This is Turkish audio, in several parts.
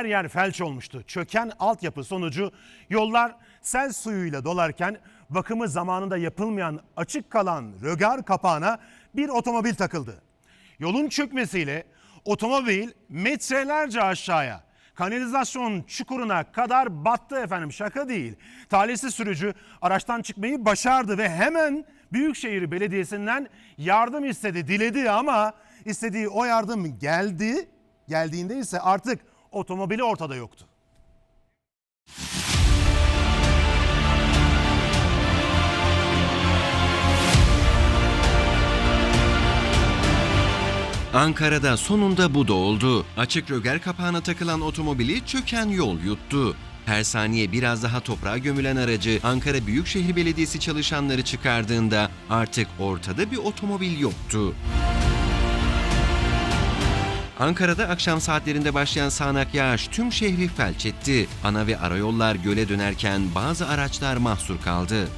Her yer felç olmuştu. Çöken altyapı sonucu yollar sel suyuyla dolarken bakımı zamanında yapılmayan açık kalan rögar kapağına bir otomobil takıldı. Yolun çökmesiyle otomobil metrelerce aşağıya kanalizasyon çukuruna kadar battı efendim şaka değil. Talihsiz sürücü araçtan çıkmayı başardı ve hemen Büyükşehir Belediyesi'nden yardım istedi, diledi ama istediği o yardım geldi. Geldiğinde ise artık otomobili ortada yoktu. Ankara'da sonunda bu da oldu. Açık röger kapağına takılan otomobili çöken yol yuttu. Her saniye biraz daha toprağa gömülen aracı Ankara Büyükşehir Belediyesi çalışanları çıkardığında artık ortada bir otomobil yoktu. Ankara'da akşam saatlerinde başlayan sağanak yağış tüm şehri felç etti. Ana ve arayollar göle dönerken bazı araçlar mahsur kaldı.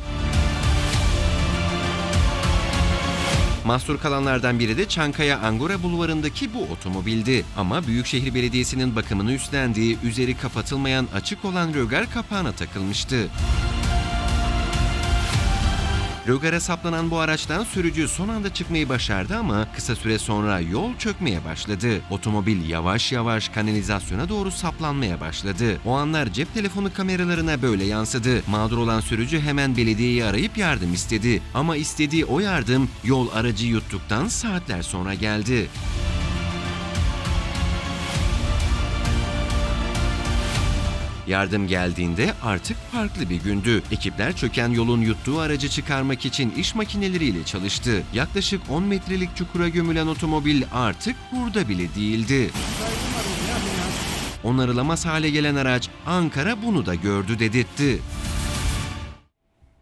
Mahsur kalanlardan biri de Çankaya Angora Bulvarı'ndaki bu otomobildi. Ama Büyükşehir Belediyesi'nin bakımını üstlendiği, üzeri kapatılmayan açık olan rögar kapağına takılmıştı. Rögara saplanan bu araçtan sürücü son anda çıkmayı başardı ama kısa süre sonra yol çökmeye başladı. Otomobil yavaş yavaş kanalizasyona doğru saplanmaya başladı. O anlar cep telefonu kameralarına böyle yansıdı. Mağdur olan sürücü hemen belediyeyi arayıp yardım istedi. Ama istediği o yardım yol aracı yuttuktan saatler sonra geldi. Yardım geldiğinde artık farklı bir gündü. Ekipler çöken yolun yuttuğu aracı çıkarmak için iş makineleriyle çalıştı. Yaklaşık 10 metrelik çukura gömülen otomobil artık burada bile değildi. Onarılamaz hale gelen araç Ankara bunu da gördü dedirtti.